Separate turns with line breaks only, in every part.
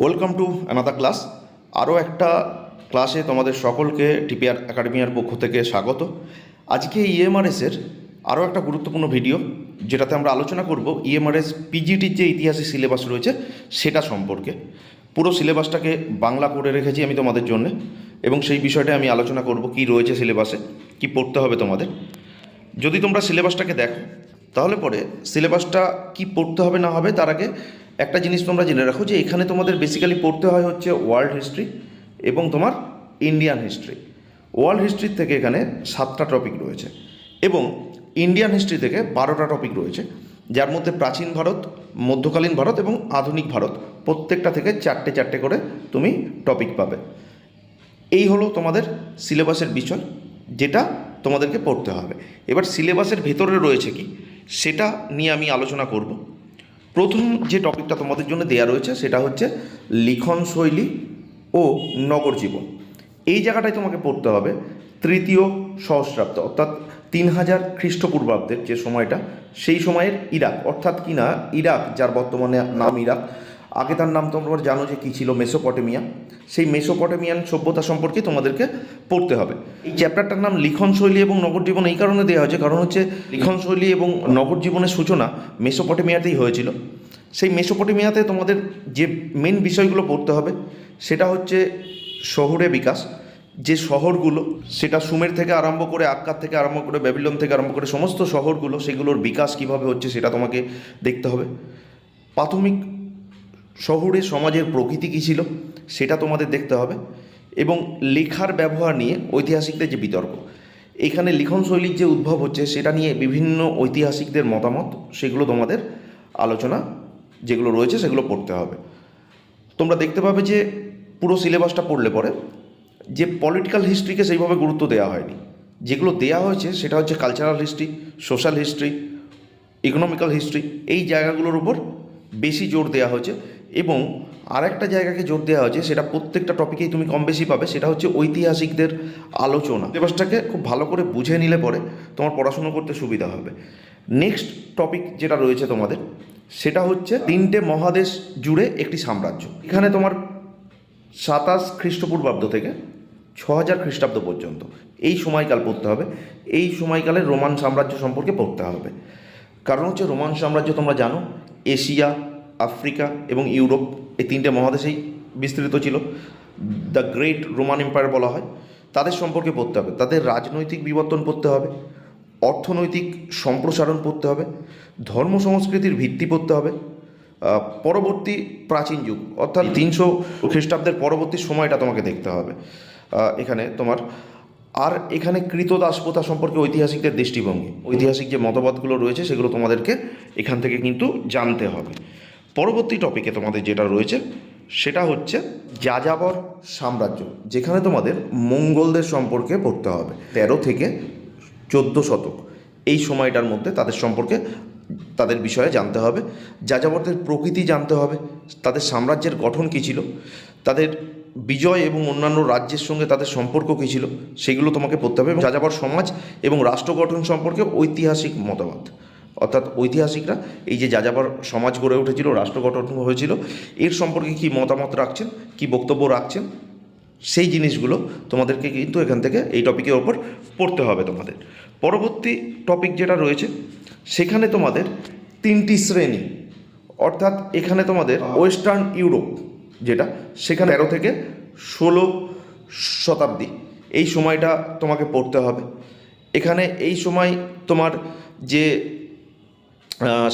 Welcome to another class আরও একটা ক্লাসে তোমাদের সকলকে টিপিআর একাডেমিয়ার পক্ষ থেকে স্বাগত। আজকে ইএমআরএসের আরও একটা গুরুত্বপূর্ণ ভিডিও যেটাতে আমরা আলোচনা করব ইএমআরএস পিজিটির যে ইতিহাসের সিলেবাস রয়েছে সেটা সম্পর্কে। পুরো সিলেবাসটাকে বাংলা করে রেখেছি আমি তোমাদের জন্য, এবং সেই বিষয়টা আমি আলোচনা করব কি রয়েছে সিলেবাসে কি পড়তে হবে তোমাদের। যদি তোমরা সিলেবাসটাকে দেখো, তাহলে পরে সিলেবাসটা কি পড়তে হবে না হবে তার আগে একটা জিনিস তোমরা জেনে রাখো যে এখানে তোমাদের বেসিক্যালি পড়তে হয় হচ্ছে ওয়ার্ল্ড হিস্ট্রি এবং তোমার ইন্ডিয়ান হিস্ট্রি ওয়ার্ল্ড হিস্ট্রি থেকে এখানে সাতটা টপিক রয়েছে এবং ইন্ডিয়ান হিস্ট্রি থেকে বারোটা টপিক রয়েছে, যার মধ্যে প্রাচীন ভারত, মধ্যকালীন ভারত এবং আধুনিক ভারত, প্রত্যেকটা থেকে চারটে চারটে করে তুমি টপিক পাবে। এই হলো তোমাদের সিলেবাসের বিষয়, যেটা তোমাদেরকে পড়তে হবে। এবার সিলেবাসের ভেতরে রয়েছে কি? সেটা নিয়ে আমি আলোচনা করব। প্রথম যে টপিকটা তোমাদের জন্য দেয়া রয়েছে সেটা হচ্ছে লিখন শৈলী ও নগর জীবন। এই জায়গাটায় তোমাকে পড়তে হবে। তৃতীয় সহস্রাব্দ, অর্থাৎ তিন হাজার খ্রিস্টপূর্বাব্দের যে সময়টা, সেই সময়ের ইরাক, অর্থাৎ কিনা, ইরাক, যার বর্তমানে নাম ইরাক আগে তার নাম তোমরা জানো যে কী ছিল মেসোপটেমিয়া। সেই মেসোপটেমিয়ান সভ্যতা সম্পর্কে তোমাদেরকে পড়তে হবে। এই চ্যাপ্টারটার নাম লিখন শৈলী এবং নগর জীবন এই কারণে দেওয়া হয়েছে, কারণ হচ্ছে লিখন শৈলী এবং নগর জীবনের সূচনা মেসোপটেমিয়াতেই হয়েছিল। সেই মেসোপটেমিয়াতে তোমাদের যে মেন বিষয়গুলো পড়তে হবে, সেটা হচ্ছে শহুরে বিকাশ। যে শহরগুলো, সেটা সুমের থেকে আরম্ভ করে আক্কার থেকে আরম্ভ করে ব্যাবিলন থেকে আরম্ভ করে সমস্ত শহরগুলো, সেগুলোর বিকাশ কীভাবে হচ্ছে সেটা তোমাকে দেখতে হবে। প্রাথমিক শহুরে সমাজের প্রকৃতি কী ছিল, সেটা তোমাদের দেখতে হবে। এবং লেখার ব্যবহার নিয়ে ঐতিহাসিকদের যে বিতর্ক, এখানে লিখন শৈলীর যে উদ্ভব হচ্ছে, সেটা নিয়ে বিভিন্ন ঐতিহাসিকদের মতামত, সেগুলো তোমাদের আলোচনা যেগুলো রয়েছে, সেগুলো পড়তে হবে। তোমরা দেখতে পাবে যে পুরো সিলেবাসটা পড়লে পরে যে পলিটিক্যাল হিস্ট্রিকে সেইভাবে গুরুত্ব দেওয়া হয়নি। যেগুলো দেওয়া হয়েছে, সেটা হচ্ছে cultural history social history economical history এই জায়গাগুলোর উপর বেশি জোর দেওয়া হয়েছে। এবং আরেকটা জায়গাকে জোর দেওয়া হয়েছে, সেটা প্রত্যেকটা টপিকেই তুমি কম বেশি পাবে, সেটা হচ্ছে ঐতিহাসিকদের আলোচনা। সিলেবাসটাকে খুব ভালো করে বুঝে নিলে পরে তোমার পড়াশুনো করতে সুবিধা হবে। নেক্সট টপিক যেটা রয়েছে তোমাদের, সেটা হচ্ছে তিনটে মহাদেশ জুড়ে একটি সাম্রাজ্য। এখানে তোমার সাতাশ খ্রিস্টপূর্বাব্দ থেকে ছ হাজার খ্রিস্টাব্দ পর্যন্ত। এই সময়কাল পড়তে হবে। এই সময়কালে রোমান সাম্রাজ্য সম্পর্কে পড়তে হবে। কারণ হচ্ছে রোমান সাম্রাজ্য তোমরা জানো, এশিয়া আফ্রিকা এবং ইউরোপ, এই তিনটে মহাদেশেই বিস্তৃত ছিল। দ্য গ্রেট রোমান এম্পায়ার বলা হয়। তাদের সম্পর্কে পড়তে হবে। তাদের রাজনৈতিক বিবর্তন পড়তে হবে। অর্থনৈতিক সম্প্রসারণ পড়তে হবে। ধর্ম সংস্কৃতির ভিত্তি পড়তে হবে। পরবর্তী প্রাচীন যুগ, অর্থাৎ তিনশো খ্রিস্টাব্দের পরবর্তী সময়টা তোমাকে দেখতে হবে। এখানে তোমার, আর এখানে কৃতদাসপ্রথা সম্পর্কে ঐতিহাসিকদের দৃষ্টিভঙ্গি। ঐতিহাসিক যে মতবাদগুলো রয়েছে, সেগুলো তোমাদেরকে এখান থেকে কিন্তু জানতে হবে। পরবর্তী টপিকে তোমাদের যেটা রয়েছে, সেটা হচ্ছে যাযাবর সাম্রাজ্য, যেখানে তোমাদের মঙ্গলদের সম্পর্কে পড়তে হবে। তেরো থেকে চোদ্দ শতক, এই সময়টার মধ্যে তাদের সম্পর্কে তাদের বিষয়ে জানতে হবে। যাযাবরদের প্রকৃতি জানতে হবে, তাদের সাম্রাজ্যের গঠন কী ছিল, তাদের বিজয় এবং অন্যান্য রাজ্যের সঙ্গে তাদের সম্পর্ক কী ছিল, সেগুলো তোমাকে পড়তে হবে। এবং যাযাবর সমাজ এবং রাষ্ট্র গঠন সম্পর্কে ঐতিহাসিক মতবাদ। অর্থাৎ ঐতিহাসিকরা এই যে যাযাবর সমাজ গড়ে উঠেছিল রাষ্ট্র গঠন হয়েছিল এর সম্পর্কে কী মতামত রাখছেন কী বক্তব্য রাখছেন সেই জিনিসগুলো তোমাদেরকে কিন্তু এখান থেকে এই টপিকের ওপর পড়তে হবে তোমাদের। পরবর্তী টপিক যেটা রয়েছে সেখানে তোমাদের তিনটি শ্রেণি অর্থাৎ এখানে তোমাদের ওয়েস্টার্ন ইউরোপ যেটা সেখানে তেরো থেকে ষোলো শতাব্দী এই সময়টা তোমাকে পড়তে হবে। এখানে এই সময় তোমার যে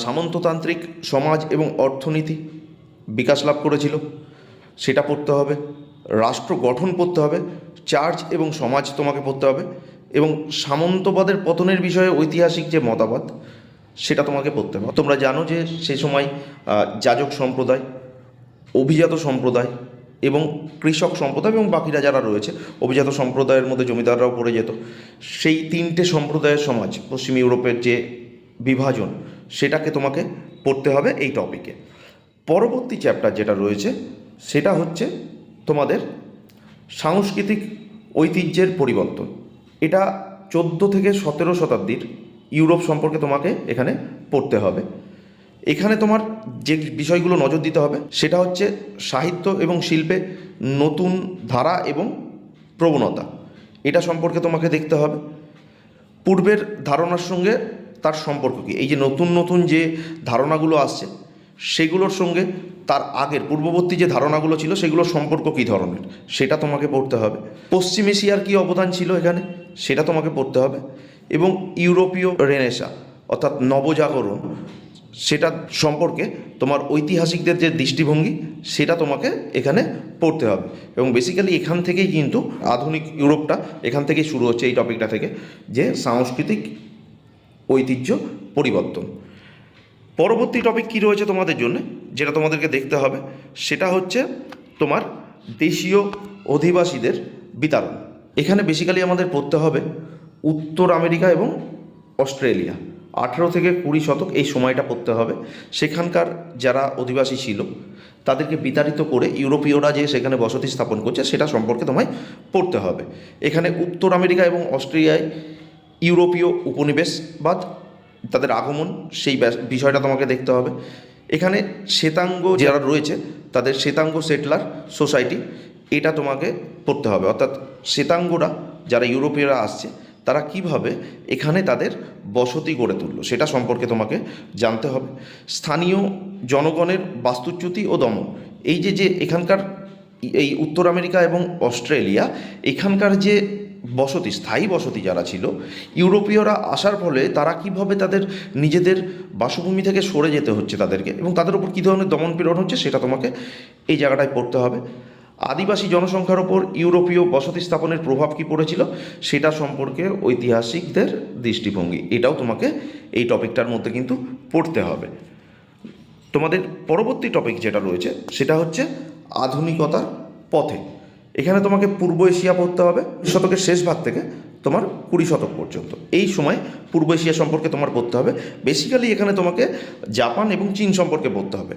সামন্ততান্ত্রিক সমাজ এবং অর্থনীতি বিকাশ লাভ করেছিল, সেটা পড়তে হবে, রাষ্ট্র গঠন পড়তে হবে, চার্চ এবং সমাজ তোমাকে পড়তে হবে, এবং সামন্তবাদের পতনের বিষয়ে ঐতিহাসিক যে মতামত, সেটা তোমাকে পড়তে হবে। তোমরা জানো যে সে সময় যাজক সম্প্রদায়, অভিজাত সম্প্রদায় এবং কৃষক সম্প্রদায় এবং বাকিরা যারা রয়েছে, অভিজাত সম্প্রদায়ের মধ্যে জমিদাররাও পড়ে যেত। সেই তিনটে সম্প্রদায়ের সমাজ, পশ্চিম ইউরোপের যে বিভাজন সেটাকে তোমাকে পড়তে হবে এই টপিকে পরবর্তী চ্যাপ্টার যেটা রয়েছে, সেটা হচ্ছে তোমাদের সাংস্কৃতিক ঐতিহ্যের পরিবর্তন। এটা চোদ্দ থেকে সতেরো শতাব্দীর ইউরোপ সম্পর্কে তোমাকে এখানে পড়তে হবে। এখানে তোমার যে বিষয়গুলো নজর দিতে হবে, সেটা হচ্ছে সাহিত্য এবং শিল্পে নতুন ধারা এবং প্রবণতা। এটা সম্পর্কে তোমাকে দেখতে হবে। পূর্বের ধারণার সঙ্গে তার সম্পর্ক কী? এই যে নতুন নতুন যে ধারণাগুলো আসছে, সেগুলোর সঙ্গে তার আগের পূর্ববর্তী যে ধারণাগুলো ছিল সেগুলোর সম্পর্ক কী ধরনের? সেটা তোমাকে পড়তে হবে। পশ্চিম এশিয়ার কী অবদান ছিল এখানে? সেটা তোমাকে পড়তে হবে। এবং ইউরোপীয় রেনেসা, অর্থাৎ নবজাগরণ, সেটা সম্পর্কে তোমার ঐতিহাসিকদের যে দৃষ্টিভঙ্গি, সেটা তোমাকে এখানে পড়তে হবে। এবং বেসিক্যালি এখান থেকেই কিন্তু আধুনিক ইউরোপটা এখান থেকেই শুরু হচ্ছে এই টপিকটা থেকে, যে সাংস্কৃতিক ঐতিহ্য পরিবর্তন। পরবর্তী টপিক কী রয়েছে তোমাদের জন্য, যেটা তোমাদেরকে দেখতে হবে, সেটা হচ্ছে তোমার দেশীয় অধিবাসীদের বিতরণ। এখানে বেসিক্যালি আমাদের পড়তে হবে উত্তর আমেরিকা এবং অস্ট্রেলিয়া। আঠেরো থেকে কুড়ি শতক এই সময়টা পড়তে হবে। সেখানকার যারা অধিবাসী ছিল, তাদেরকে বিতাড়িত করে ইউরোপীয়রা যে সেখানে বসতি স্থাপন করছে, সেটা সম্পর্কে তোমায় পড়তে হবে। এখানে উত্তর আমেরিকা এবং অস্ট্রেলিয়ায় ইউরোপীয় উপনিবেশবাদ তাদের আগমন, সেই বিষয়টা তোমাকে দেখতে হবে। এখানে শ্বেতাঙ্গ যারা রয়েছে, তাদের শ্বেতাঙ্গ সেটলার সোসাইটি, এটা তোমাকে পড়তে হবে। অর্থাৎ শ্বেতাঙ্গরা, যারা ইউরোপীয়রা আসছে, তারা কীভাবে এখানে তাদের বসতি গড়ে তুললো, সেটা সম্পর্কে তোমাকে জানতে হবে। স্থানীয় জনগণের বাস্তুচ্যুতি ও দমন, এই যে যে এখানকার, এই উত্তর আমেরিকা এবং অস্ট্রেলিয়া, এখানকার যে বসতি, স্থায়ী বসতি যারা ছিল, ইউরোপীয়রা আসার ফলে তারা কীভাবে তাদের নিজেদের বাসভূমি থেকে সরে যেতে হচ্ছে তাদেরকে এবং তাদের উপর কী ধরনের দমন পীড়ন হচ্ছে সেটা তোমাকে এই জায়গাটায় পড়তে হবে। আদিবাসী জনসংখ্যার ওপর ইউরোপীয় বসতি স্থাপনের প্রভাব কী পড়েছিল সেটা সম্পর্কে ঐতিহাসিকদের দৃষ্টিভঙ্গি, এটাও তোমাকে এই টপিকটার মধ্যে কিন্তু পড়তে হবে। তোমাদের পরবর্তী টপিক যেটা রয়েছে সেটা হচ্ছে আধুনিকতার পথে। এখানে তোমাকে পূর্ব এশিয়া পড়তে হবে, শতকের শেষ ভাগ থেকে তোমার কুড়ি শতক পর্যন্ত। এই সময় পূর্ব এশিয়া সম্পর্কে তোমার পড়তে হবে। বেসিক্যালি এখানে তোমাকে জাপান এবং চীন সম্পর্কে পড়তে হবে।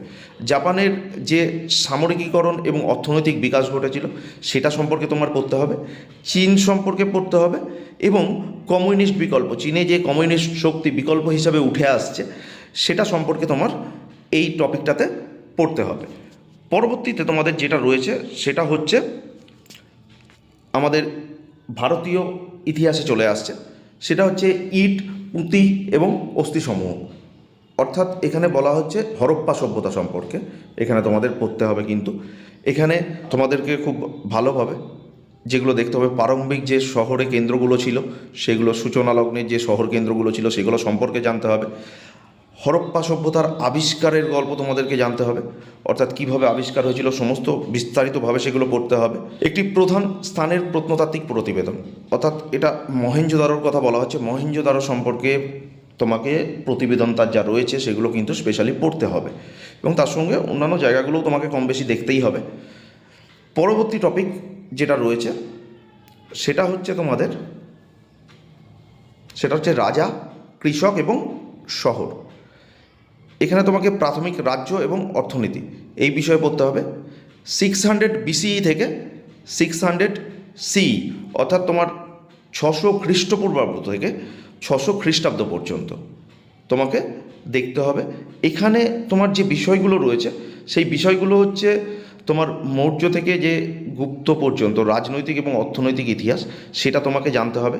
জাপানের যে সামরিকীকরণ এবং অর্থনৈতিক বিকাশ ঘটেছিল, সেটা সম্পর্কে তোমার পড়তে হবে। চীন সম্পর্কে পড়তে হবে এবং কমিউনিস্ট বিকল্প, চীনে যে কমিউনিস্ট শক্তি বিকল্প হিসাবে উঠে আসছে, সেটা সম্পর্কে তোমার এই টপিকটাতে পড়তে হবে। পরবর্তীতে তোমাদের যেটা রয়েছে, সেটা হচ্ছে আমাদের ভারতীয় ইতিহাসে চলে আসছে। সেটা হচ্ছে ইট, পুঁতি এবং অস্থিসমূহ। অর্থাৎ এখানে বলা হচ্ছে হরপ্পা সভ্যতা সম্পর্কে। এখানে তোমাদের পড়তে হবে কিন্তু। এখানে তোমাদেরকে খুব ভালোভাবে যেগুলো দেখতে হবে, প্রারম্ভিক যে শহরে কেন্দ্রগুলো ছিল, সেগুলো সূচনা লগ্নের যে শহর কেন্দ্রগুলো ছিল, সেগুলো সম্পর্কে জানতে হবে। হরপ্পা সভ্যতার আবিষ্কারের গল্প তোমাদেরকে জানতে হবে। অর্থাৎ কীভাবে আবিষ্কার হয়েছিল, সমস্ত বিস্তারিতভাবে সেগুলো পড়তে হবে। একটি প্রধান স্থানের প্রত্নতাত্ত্বিক প্রতিবেদন। অর্থাৎ এটা মহেঞ্জোদারোর কথা বলা হচ্ছে। মহেঞ্জোদারো সম্পর্কে তোমাকে প্রতিবেদন তার যা রয়েছে সেগুলো কিন্তু স্পেশালি পড়তে হবে। এবং তার সঙ্গে অন্যান্য জায়গাগুলোও তোমাকে কম বেশি দেখতেই হবে। পরবর্তী টপিক যেটা রয়েছে, সেটা হচ্ছে তোমাদের, সেটা হচ্ছে রাজা, কৃষক এবং শহর। এখানে তোমাকে প্রাথমিক রাজ্য এবং অর্থনীতি এই বিষয়ে পড়তে হবে। সিক্স হান্ড্রেড বিসিই থেকে সিক্স হান্ড্রেড সি অর্থাৎ তোমার ছশো খ্রিস্টপূর্বাব্দ থেকে ছশো খ্রিস্টাব্দ পর্যন্ত তোমাকে দেখতে হবে। এখানে তোমার যে বিষয়গুলো রয়েছে, সেই বিষয়গুলো হচ্ছে তোমার মৌর্য থেকে যে গুপ্ত পর্যন্ত রাজনৈতিক এবং অর্থনৈতিক ইতিহাস, সেটা তোমাকে জানতে হবে।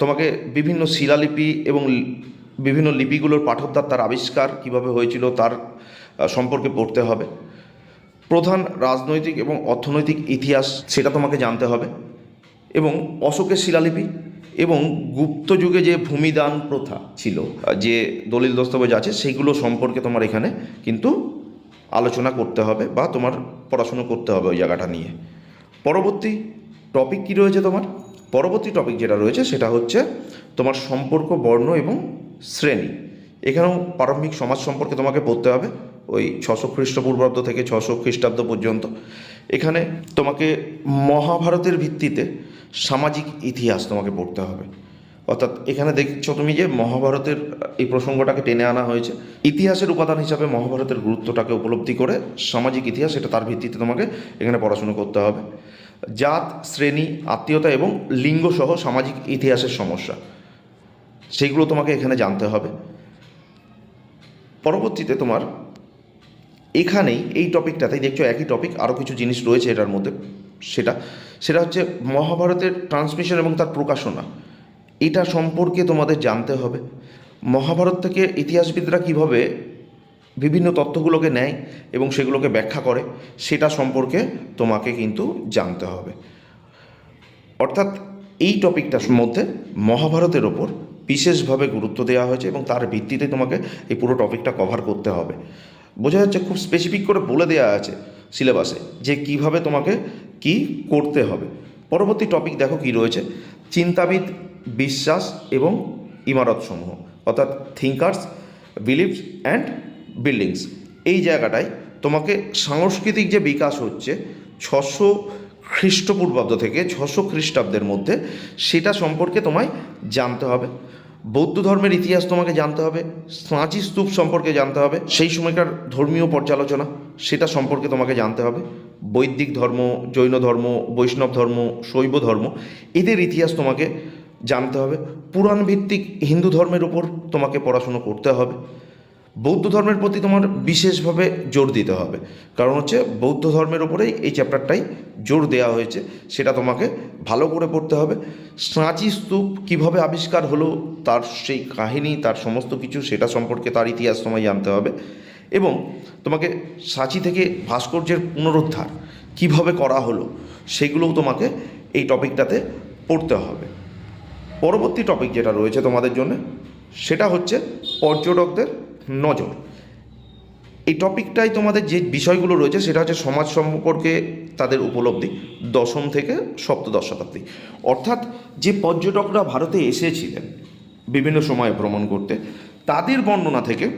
তোমাকে বিভিন্ন শিলালিপি এবং বিভিন্ন লিপিগুলোর পাঠকদার তার আবিষ্কার কীভাবে হয়েছিল তার সম্পর্কে পড়তে হবে। প্রধান রাজনৈতিক এবং অর্থনৈতিক ইতিহাস সেটা তোমাকে জানতে হবে এবং অশোকের শিলালিপি এবং গুপ্ত যুগে যে ভূমিদান প্রথা ছিল যে দলিল দস্তাবেজ আছে সেগুলো সম্পর্কে তোমার এখানে কিন্তু আলোচনা করতে হবে বা তোমার পড়াশুনো করতে হবে ওই জায়গাটা নিয়ে। পরবর্তী টপিক কি রয়েছে তোমার? পরবর্তী টপিক যেটা রয়েছে সেটা হচ্ছে তোমার সম্পর্ক, বর্ণ এবং শ্রেণি। এখানেও প্রারম্ভিক সমাজ সম্পর্কে তোমাকে পড়তে হবে। ওই ছশো খ্রিস্টপূর্বাব্দ থেকে ছশো খ্রিস্টাব্দ পর্যন্ত। এখানে তোমাকে মহাভারতের ভিত্তিতে সামাজিক ইতিহাস তোমাকে পড়তে হবে। অর্থাৎ এখানে দেখছ তুমি যে মহাভারতের এই প্রসঙ্গটাকে টেনে আনা হয়েছে। ইতিহাসের উপাদান হিসাবে মহাভারতের গুরুত্বটাকে উপলব্ধি করে সামাজিক ইতিহাস এটা তার ভিত্তিতে তোমাকে এখানে পড়াশুনো করতে হবে। জাত, শ্রেণি, আত্মীয়তা এবং লিঙ্গসহ সামাজিক ইতিহাসের সমস্যা। সেইগুলো তোমাকে এখানে জানতে হবে। পরবর্তীতে তোমার এখানেই এই টপিকটাতেই দেখছ একই টপিক আরও কিছু জিনিস রয়েছে এটার মধ্যে। সেটা সেটা হচ্ছে মহাভারতের ট্রান্সমিশন এবং তার প্রকাশনা। এটা সম্পর্কে তোমাদের জানতে হবে। মহাভারত থেকে ইতিহাসবিদরা কীভাবে বিভিন্ন তথ্যগুলোকে নেয় এবং সেগুলোকে ব্যাখ্যা করে, সেটা সম্পর্কে তোমাকে কিন্তু জানতে হবে। অর্থাৎ এই টপিকটার মধ্যে মহাভারতের ওপর বিশেষভাবে গুরুত্ব দেওয়া হয়েছে এবং তার ভিত্তিতে তোমাকে এই পুরো টপিকটা কভার করতে হবে। বোঝা যাচ্ছে খুব স্পেসিফিক করে বলে দেওয়া আছে সিলেবাসে যে কীভাবে তোমাকে কি করতে হবে। পরবর্তী টপিক দেখো কি রয়েছে, চিন্তাবিদ বিশ্বাস এবং ইমারতসমূহ, অর্থাৎ থিঙ্কার্স বিলিভস অ্যান্ড বিল্ডিংস এই জায়গাটায় তোমাকে সাংস্কৃতিক যে বিকাশ হচ্ছে, ছশো খ্রিস্টপূর্বাব্দ থেকে ছশো খ্রিস্টাব্দের মধ্যে সেটা সম্পর্কে তোমায় জানতে হবে। বৌদ্ধ ধর্মের ইতিহাস তোমাকে জানতে হবে, সাঁচি স্তূপ সম্পর্কে জানতে হবে, সেই সময়কার ধর্মীয় পর্যালোচনা সেটা সম্পর্কে তোমাকে জানতে হবে। বৈদিক ধর্ম, জৈন ধর্ম, বৈষ্ণব ধর্ম, শৈব ধর্ম, এদের ইতিহাস তোমাকে জানতে হবে। পুরাণ ভিত্তিক হিন্দু ধর্মের উপর তোমাকে পড়াশুনো করতে হবে। বৌদ্ধ ধর্মের প্রতি তোমার বিশেষভাবে জোর দিতে হবে। কারণ হচ্ছে বৌদ্ধ ধর্মের ওপরেই এই চ্যাপ্টারটাই জোর দেওয়া হয়েছে, সেটা তোমাকে ভালো করে পড়তে হবে। সাঁচি স্তূপ কীভাবে আবিষ্কার হলো, তার সেই কাহিনী, তার সমস্ত কিছু, সেটা সম্পর্কে তার ইতিহাস তোমায় জানতে হবে। এবং তোমাকে সাঁচি থেকে ভাস্কর্যের পুনরুদ্ধার কীভাবে করা হলো, সেগুলোও তোমাকে এই টপিকটাতে পড়তে হবে। পরবর্তী টপিক যেটা রয়েছে তোমাদের জন্য, সেটা হচ্ছে পর্যটকদের নজর। এই টপিকটাই তোমাদের যে বিষয়গুলো রয়েছে, সেটা হচ্ছে সমাজ সম্পর্কে তাদের উপলব্ধি, দশম থেকে সপ্তদশ শতাব্দী। অর্থাৎ যে পর্যটকরা ভারতে এসেছিলেন বিভিন্ন সময়ে ভ্রমণ করতে, তাদের বর্ণনা থেকে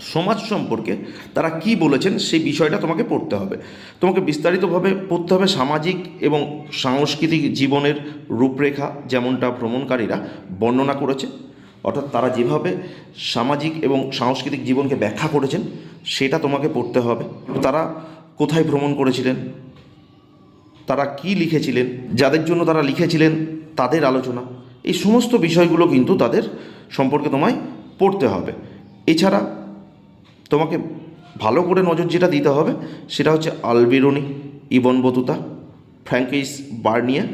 সমাজ সম্পর্কে তারা কি বলেছেন, সেই বিষয়টা তোমাকে পড়তে হবে। তোমাকে বিস্তারিতভাবে পড়তে হবে সামাজিক এবং সাংস্কৃতিক জীবনের রূপরেখা, যেমনটা ভ্রমণকারীরা বর্ণনা করেছে। অর্থাৎ তারা যেভাবে সামাজিক এবং সাংস্কৃতিক জীবনকে ব্যাখ্যা করেছেন, সেটা তোমাকে পড়তে হবে। তারা কোথায় ভ্রমণ করেছিলেন? তারা কি লিখেছিলেন? যাদের জন্য তারা লিখেছিলেন, তাদের আলোচনা। এই সমস্ত বিষয়গুলো কিন্তু তাদের সম্পর্কে তোমায় পড়তে হবে। এছাড়া তোমাকে ভালো করে নজর যেটা দিতে হবে, সেটা হচ্ছে আলবিরনি, ইবন বতুতা, ফ্র্যাঙ্কিস বার্নিয়া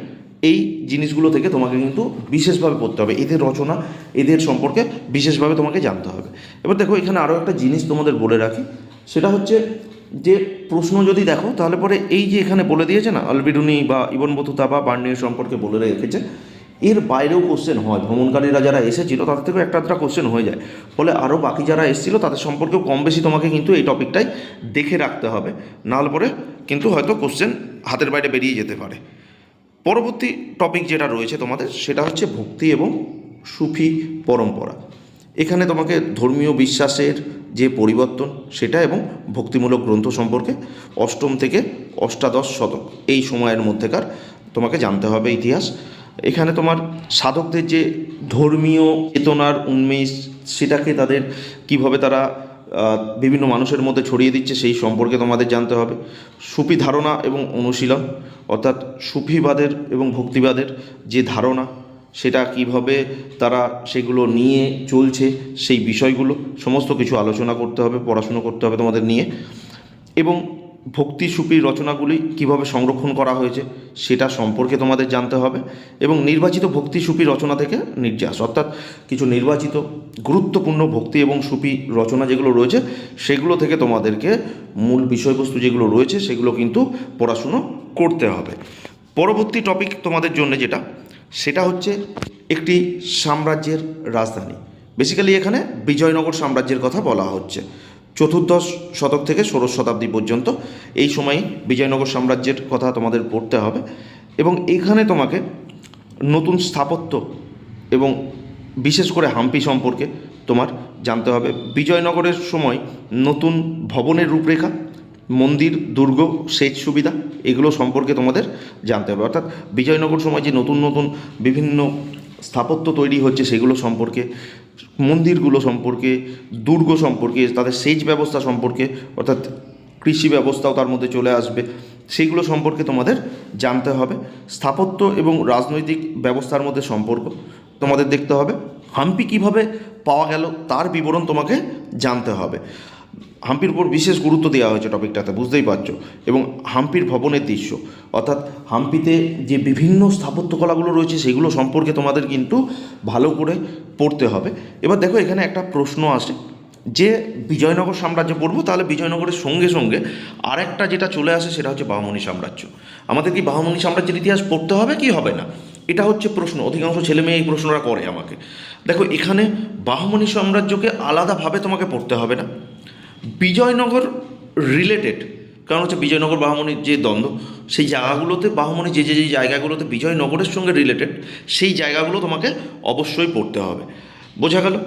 এই জিনিসগুলো থেকে তোমাকে কিন্তু বিশেষভাবে পড়তে হবে। এদের রচনা, এদের সম্পর্কে বিশেষভাবে তোমাকে জানতে হবে। এবার দেখো, এখানে আরও একটা জিনিস তোমাদের বলে রাখি। সেটা হচ্ছে যে, প্রশ্ন যদি দেখো, তাহলে পরে এই যে এখানে বলে দিয়েছে না আলবিডুনি বা ইবন বতুতা বা বার্নিয়া সম্পর্কে বলে রেখেছে, এর বাইরেও কোশ্চেন হয়। ভ্রমণকারীরা যারা এসেছিল, তাদের থেকেও একটা একটা কোশ্চেন হয়ে যায়। ফলে আরও বাকি যারা এসেছিল, তাদের সম্পর্কেও কম বেশি তোমাকে কিন্তু এই টপিকটাই দেখে রাখতে হবে। নাহলে পরে কিন্তু হয়তো কোশ্চেন হাতের বাইরে বেরিয়ে যেতে পারে। পরবর্তী টপিক যেটা রয়েছে তোমাদের, সেটা হচ্ছে ভক্তি এবং সুফি পরম্পরা। এখানে তোমাকে ধর্মীয় বিশ্বাসের যে পরিবর্তন, সেটা এবং ভক্তিমূলক গ্রন্থ সম্পর্কে অষ্টম থেকে অষ্টাদশ শতক, এই সময়ের মধ্যেকার তোমাকে জানতে হবে ইতিহাস। এখানে তোমার সাধকদের যে ধর্মীয় চেতনার উন্মেষ, সেটাকে তাদের কীভাবে তারা বিভিন্ন মানুষের মধ্যে ছড়িয়ে দিচ্ছে, সেই সম্পর্কে তোমাদের জানতে হবে। সুফি ধারণা এবং অনুশীলন, অর্থাৎ সুফিবাদের এবং ভক্তিবাদের যে ধারণা, সেটা কীভাবে তারা সেগুলো নিয়ে চলছে, সেই বিষয়গুলো, সমস্ত কিছু আলোচনা করতে হবে, পড়াশুনো করতে হবে তোমাদের নিয়ে। এবং ভক্তি সুফির রচনাগুলি কীভাবে সংরক্ষণ করা হয়েছে সেটা সম্পর্কে তোমাদের জানতে হবে এবং নির্বাচিত ভক্তি সুফি রচনা থেকে নির্যাস, অর্থাৎ কিছু নির্বাচিত গুরুত্বপূর্ণ ভক্তি এবং সুফি রচনা যেগুলো রয়েছে সেগুলো থেকে তোমাদেরকে মূল বিষয়বস্তু যেগুলো রয়েছে সেগুলো কিন্তু পড়াশুনো করতে হবে। পরবর্তী টপিক তোমাদের জন্য যেটা, সেটা হচ্ছে একটি সাম্রাজ্যের রাজধানী। বেসিক্যালি এখানে বিজয়নগর সাম্রাজ্যের কথা বলা হচ্ছে। চতুর্দশ শতক থেকে ষোড়শ শতাব্দী পর্যন্ত এই সময়ে বিজয়নগর সাম্রাজ্যের কথা তোমাদের পড়তে হবে এবং এখানে তোমাকে নতুন স্থাপত্য এবং বিশেষ করে হাম্পি সম্পর্কে তোমার জানতে হবে। বিজয়নগরের সময় নতুন ভবনের রূপরেখা, মন্দির, দুর্গ, সেচ সুবিধা এগুলো সম্পর্কে তোমাদের জানতে হবে। অর্থাৎ বিজয়নগর সময় যে নতুন নতুন বিভিন্ন স্থাপত্য তৈরি হচ্ছে সেগুলো সম্পর্কে, মন্দিরগুলো সম্পর্কে, দুর্গ সম্পর্কে, তাদের সেচ ব্যবস্থা সম্পর্কে, অর্থাৎ কৃষি ব্যবস্থাও তার মধ্যে চলে আসবে। সেইগুলো সম্পর্কে তোমাদের জানতে হবে। স্থাপত্য এবং রাজনৈতিক ব্যবস্থার মধ্যে সম্পর্ক তোমাদের দেখতে হবে। হাম্পি কীভাবে পাওয়া গেল তার বিবরণ তোমাকে জানতে হবে। হাম্পির উপর বিশেষ গুরুত্ব দেওয়া হয়েছে টপিকটাতে, বুঝতেই পারছ? এবং হাম্পির ভবনের দৃশ্য। অর্থাৎ হাম্পিতে যে বিভিন্ন স্থাপত্যকলাগুলো রয়েছে, সেগুলো সম্পর্কে তোমাদের কিন্তু ভালো করে পড়তে হবে। এবার দেখো, এখানে একটা প্রশ্ন আসে। যে বিজয়নগর সাম্রাজ্য পড়ব, তাহলে বিজয়নগরের সঙ্গে সঙ্গে আরেকটা যেটা চলে আসে, সেটা হচ্ছে বাহমনি সাম্রাজ্য। আমাদের কি বাহমনি সাম্রাজ্যের ইতিহাস পড়তে হবে কি হবে না? এটা হচ্ছে প্রশ্ন। অধিকাংশ ছেলে মেয়ে এই প্রশ্নটা করে আমাকে। দেখো, এখানে বাহমনি সাম্রাজ্যকে আলাদাভাবে তোমাকে পড়তে হবে না। বিজয়নগর রিলেটেড কারণ হচ্ছে বিজয়নগর বাহমনির যে দ্বন্দ্ব, সেই জায়গাগুলোতে বাহমনি যে যে যে জায়গাগুলোতে বিজয়নগরের সঙ্গে রিলেটেড সেই জায়গাগুলো তোমাকে অবশ্যই পড়তে হবে। বোঝা গেল?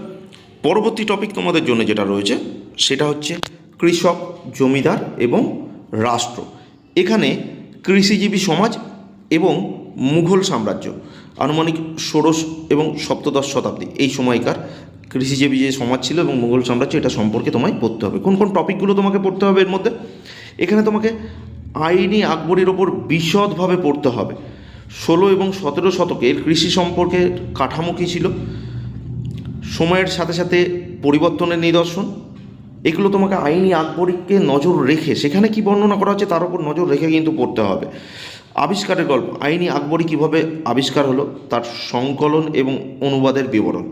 পরবর্তী টপিক তোমাদের জন্য যেটা রয়েছে, সেটা হচ্ছে কৃষক, জমিদার এবং রাষ্ট্র। এখানে কৃষিজীবী সমাজ এবং মুঘল সাম্রাজ্য, আনুমানিক ষোড়শ এবং সপ্তদশ শতাব্দী, এই সময়কার কৃষিজীবী যে সমাজ ছিল এবং মুঘল সাম্রাজ্য, এটা সম্পর্কে তোমায় পড়তে হবে। কোন কোন টপিকগুলো তোমাকে পড়তে হবে এর মধ্যে? এখানে তোমাকে আইনি আকবরীর ওপর বিশদভাবে পড়তে হবে। ষোলো এবং সতেরো শতকের কৃষি সম্পর্কে কাঠামো কী ছিল? সময়ের সাথে সাথে পরিবর্তনের নিদর্শন। এগুলো তোমাকে আইনি আকবরীকে নজর রেখে, সেখানে কি বর্ণনা করা হচ্ছে তার উপর নজর রেখে কিন্তু পড়তে হবে। আবিষ্কারের গল্প, আইনি আকবরী কীভাবে আবিষ্কার হলো? তার সংকলন এবং অনুবাদের বিবরণ।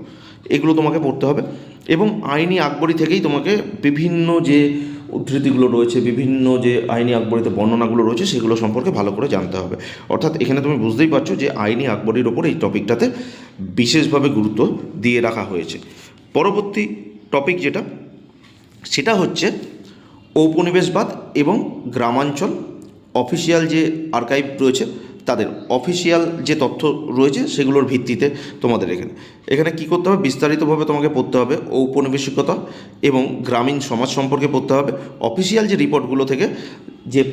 এগুলো তোমাকে পড়তে হবে। এবং আইনি আকবরী থেকেই তোমাকে বিভিন্ন যে উদ্ধৃতিগুলো রয়েছে, বিভিন্ন যে আইনি আকবরীতে বর্ণনাগুলো রয়েছে, সেগুলো সম্পর্কে ভালো করে জানতে হবে। অর্থাৎ এখানে তুমি বুঝতেই পারছ যে আইনি আকবরীর ওপর এই টপিকটাতে বিশেষভাবে গুরুত্ব দিয়ে রাখা হয়েছে। পরবর্তী টপিক যেটা, সেটা হচ্ছে ঔপনিবেশবাদ এবং গ্রামাঞ্চল। অফিসিয়াল যে আর্কাইভ রয়েছে তাদের অফিসিয়াল যে তথ্য রয়েছে সেগুলোর ভিত্তিতে তোমাদের এখানে। এখানে কি করতে হবে? বিস্তারিতভাবে তোমাকে পড়তে হবে ঔপনিবেশিকতা এবং গ্রামীণ সমাজ সম্পর্কে পড়তে হবে। অফিসিয়াল যে রিপোর্টগুলো থেকে যে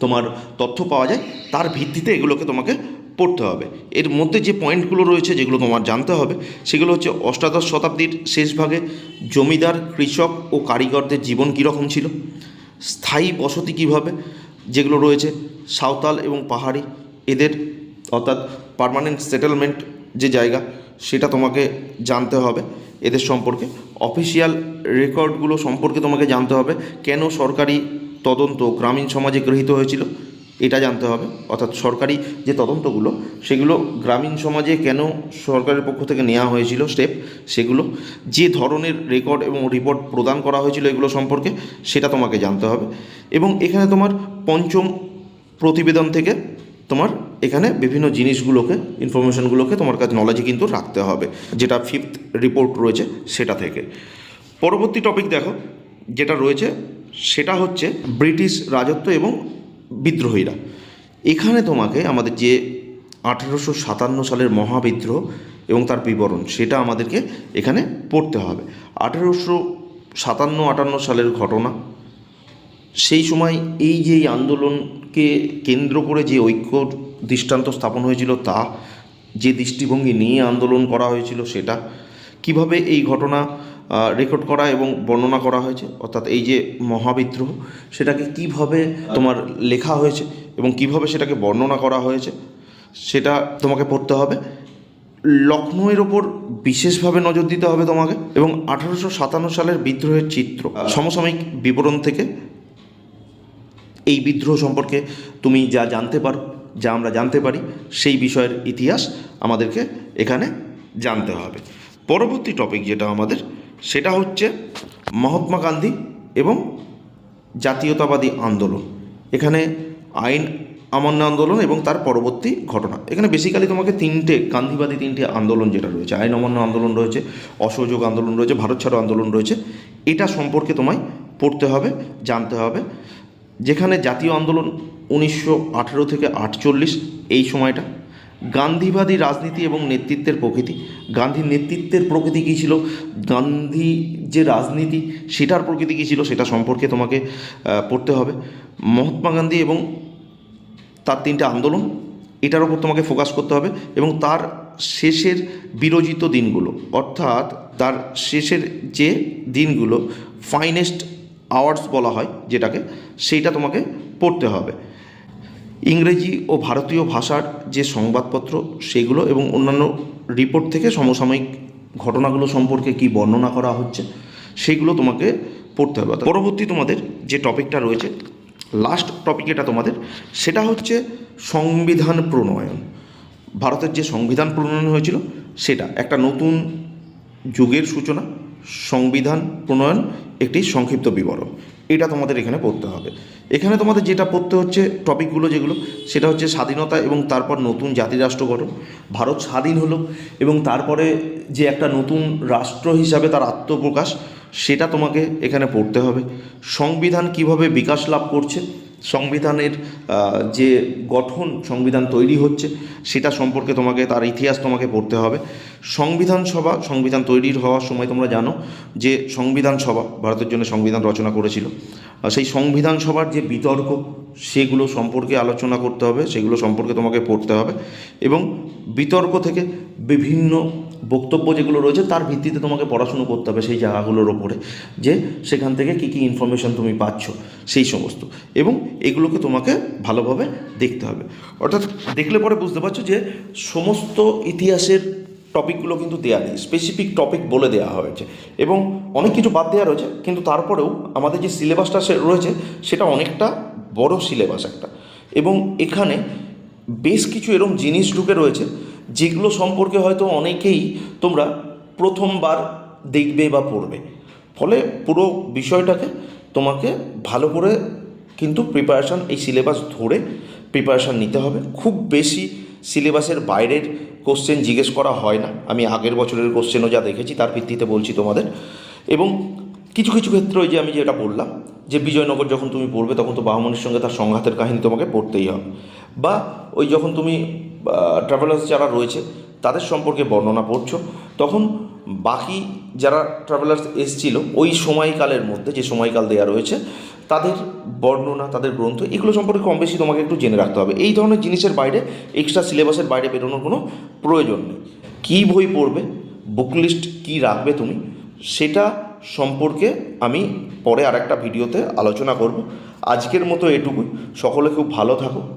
তোমার তথ্য পাওয়া যায়, তার ভিত্তিতে এগুলোকে তোমাকে পড়তে হবে। এর মধ্যে যে পয়েন্টগুলো রয়েছে যেগুলো তোমার জানতে হবে, সেগুলো হচ্ছে অষ্টাদশ শতাব্দীর শেষ ভাগে জমিদার, কৃষক ও কারিগরদের জীবন কীরকম ছিল? স্থায়ী বসতি কীভাবে? যেগুলো রয়েছে, সাঁওতাল এবং পাহাড়ি এদের অর্থাৎ পার্মানেন্ট সেটেলমেন্ট যে জায়গা, সেটা তোমাকে জানতে হবে। এদের সম্পর্কে অফিসিয়াল রেকর্ডগুলো সম্পর্কে তোমাকে জানতে হবে, কেন সরকারি তদন্ত গ্রামীণ সমাজে গৃহীত হয়েছিল, এটা জানতে হবে। অর্থাৎ সরকারি যে তদন্তগুলো, সেগুলো গ্রামীণ সমাজে কেন সরকারের পক্ষ থেকে নেওয়া হয়েছিল স্টেপ সেগুলো, যে ধরনের রেকর্ড এবং রিপোর্ট প্রদান করা হয়েছিল এগুলো সম্পর্কে, সেটা তোমাকে জানতে হবে। এবং এখানে তোমার পঞ্চম প্রতিবেদন থেকে তোমার এখানে বিভিন্ন জিনিসগুলোকে ইনফরমেশনগুলোকে তোমার কাছে নলেজে কিন্তু রাখতে হবে। যেটা ফিফথ রিপোর্ট রয়েছে, সেটা থেকে। পরবর্তী টপিক দেখো, যেটা রয়েছে, সেটা হচ্ছে ব্রিটিশ রাজত্ব এবং বিদ্রোহীরা। এখানে তোমাকে আমাদের যে আঠেরোশো সাতান্ন সালের মহাবিদ্রোহ এবং তার বিবরণ, সেটা আমাদেরকে এখানে পড়তে হবে। আঠেরোশো সাতান্ন আটান্ন সালের ঘটনা সেই সময় এই যে আন্দোলনকে কেন্দ্র করে যে ঐক্য দৃষ্টান্ত স্থাপন হয়েছিল তা যে দৃষ্টিভঙ্গি নিয়ে আন্দোলন করা হয়েছিল সেটা কীভাবে এই ঘটনা রেকর্ড করা এবং বর্ণনা করা হয়েছে? অর্থাৎ এই যে মহাবিদ্রোহ সেটাকে কীভাবে তোমার লেখা হয়েছে এবং কীভাবে সেটাকে বর্ণনা করা হয়েছে সেটা তোমাকে পড়তে হবে। লখনৌয়ের ওপর বিশেষভাবে নজর দিতে হবে তোমাকে। এবং আঠারোশো সাতান্ন সালের বিদ্রোহের চিত্র সমসাময়িক বিবরণ থেকে এই বিদ্রোহ সম্পর্কে তুমি যা জানতে পারো, যা আমরা জানতে পারি, সেই বিষয়ের ইতিহাস আমাদেরকে এখানে জানতে হবে। পরবর্তী টপিক যেটা আমাদের, সেটা হচ্ছে মহাত্মা গান্ধী এবং জাতীয়তাবাদী আন্দোলন। এখানে আইন অমান্য আন্দোলন এবং তার পরবর্তী ঘটনা। এখানে বেসিক্যালি তোমাকে তিনটে, গান্ধীবাদী তিনটে আন্দোলন যেটা রয়েছে, আইন অমান্য আন্দোলন রয়েছে, অসহযোগ আন্দোলন রয়েছে, ভারত ছাড়ো আন্দোলন রয়েছে, এটা সম্পর্কে তোমায় পড়তে হবে, জানতে হবে। যেখানে জাতীয় আন্দোলন উনিশশো আঠেরো থেকে আটচল্লিশ, এই সময়টা। গান্ধীবাদী রাজনীতি এবং নেতৃত্বের প্রকৃতি। গান্ধীর নেতৃত্বের প্রকৃতি কী ছিল? গান্ধী যে রাজনীতি, সেটার প্রকৃতি কী ছিল? সেটা সম্পর্কে তোমাকে পড়তে হবে। মহাত্মা গান্ধী এবং তার তিনটে আন্দোলন, এটার ওপর তোমাকে ফোকাস করতে হবে এবং তার শেষের বিরোচিত দিনগুলো, অর্থাৎ তার শেষের যে দিনগুলো, ফাইনেস্ট আওয়ার্স বলা হয়, যেটাকে, সেইটা তোমাকে পড়তে হবে। ইংরেজি ও ভারতীয় ভাষার যে সংবাদপত্র, সেগুলো এবং অন্যান্য রিপোর্ট থেকে সমসাময়িক ঘটনাগুলো সম্পর্কে কি বর্ণনা করা হচ্ছে সেইগুলো তোমাকে পড়তে হবে। পরবর্তী তোমাদের যে টপিকটা রয়েছে লাস্ট টপিক এটা তোমাদের, সেটা হচ্ছে সংবিধান প্রণয়ন। ভারতের যে সংবিধান প্রণয়ন হয়েছিল, সেটা একটা নতুন যুগের সূচনা, সংবিধান প্রণয়ন একটি সংক্ষিপ্ত বিবরণ। এটা তোমাদের এখানে পড়তে হবে। এখানে তোমাদের যেটা পড়তে হচ্ছে টপিকগুলো যেগুলো, সেটা হচ্ছে স্বাধীনতা এবং তারপর নতুন জাতিরাষ্ট্র গঠন। ভারত স্বাধীন হলো এবং তারপরে যে একটা নতুন রাষ্ট্র হিসাবে তার আত্মপ্রকাশ, সেটা তোমাকে এখানে পড়তে হবে। সংবিধান কীভাবে বিকাশ লাভ করছে, সংবিধানের যে গঠন, সংবিধান তৈরি হচ্ছে, সেটা সম্পর্কে তোমাকে, তার ইতিহাস তোমাকে পড়তে হবে। সংবিধান সভা, সংবিধান তৈরির হওয়ার সময় তোমরা জানো যে সংবিধান সভা ভারতের জন্য সংবিধান রচনা করেছিল। সেই সংবিধান সভার যে বিতর্ক, সেগুলো সম্পর্কে আলোচনা করতে হবে, সেগুলো সম্পর্কে তোমাকে পড়তে হবে এবং বিতর্ক থেকে বিভিন্ন বক্তব্য যেগুলো রয়েছে তার ভিত্তিতে তোমাকে পড়াশুনো করতে হবে সেই জায়গাগুলোর ওপরে যে সেখান থেকে কী কী ইনফরমেশন তুমি পাচ্ছ, সেই সমস্ত। এবং এগুলোকে তোমাকে ভালোভাবে দেখতে হবে। অর্থাৎ দেখলে পরে বুঝতে পারছ যে সমস্ত ইতিহাসের টপিকগুলো কিন্তু দেওয়া নেই স্পেসিফিক টপিক বলে দেওয়া হয়েছে। এবং অনেক কিছু বাদ দেওয়া রয়েছে, কিন্তু তারপরেও আমাদের যে সিলেবাসটা রয়েছে, সেটা অনেকটা বড় সিলেবাস একটা। এবং এখানে বেশ কিছু এরকম জিনিস ঢুকে রয়েছে, যেগুলো সম্পর্কে হয়তো অনেকেই তোমরা প্রথমবার দেখবে বা পড়বে। ফলে পুরো বিষয়টাকে তোমাকে ভালো করে কিন্তু প্রিপারেশান এই সিলেবাস ধরে প্রিপারেশান নিতে হবে। খুব বেশি সিলেবাসের বাইরের কোশ্চেন জিজ্ঞেস করা হয় না। আমি আগের বছরের কোশ্চেনও যা দেখেছি, তার ভিত্তিতে বলছি তোমাদের। এবং কিছু কিছু ক্ষেত্রে ওই যে আমি যেটা বললাম, যে বিজয়নগর যখন তুমি পড়বে, তখন তো বাহমনির সঙ্গে তার সংঘাতের কাহিনী তোমাকে পড়তেই হবে। বা ওই যখন তুমি ট্রাভেলার্স যারা রয়েছে, তাদের সম্পর্কে বর্ণনা পড়ছো, তখন বাকি যারা ট্রাভেলার্স এসছিল, ওই সময়কালের মধ্যে, যে সময়কাল দেওয়া রয়েছে তাদের বর্ণনা, তাদের গ্রন্থ, এগুলো সম্পর্কে কম বেশি তোমাকে একটু জেনে রাখতে হবে। এই ধরনের জিনিসের বাইরে এক্সট্রা সিলেবাসের বাইরে বেরোনোর কোনো প্রয়োজন নেই। কী বই পড়বে বুক লিস্ট কী রাখবে তুমি, সেটা সম্পর্কে আমি পরে আর একটা ভিডিওতে আলোচনা করব। আজকের মতো এটুকুই। সকলে খুব ভালো থাকো।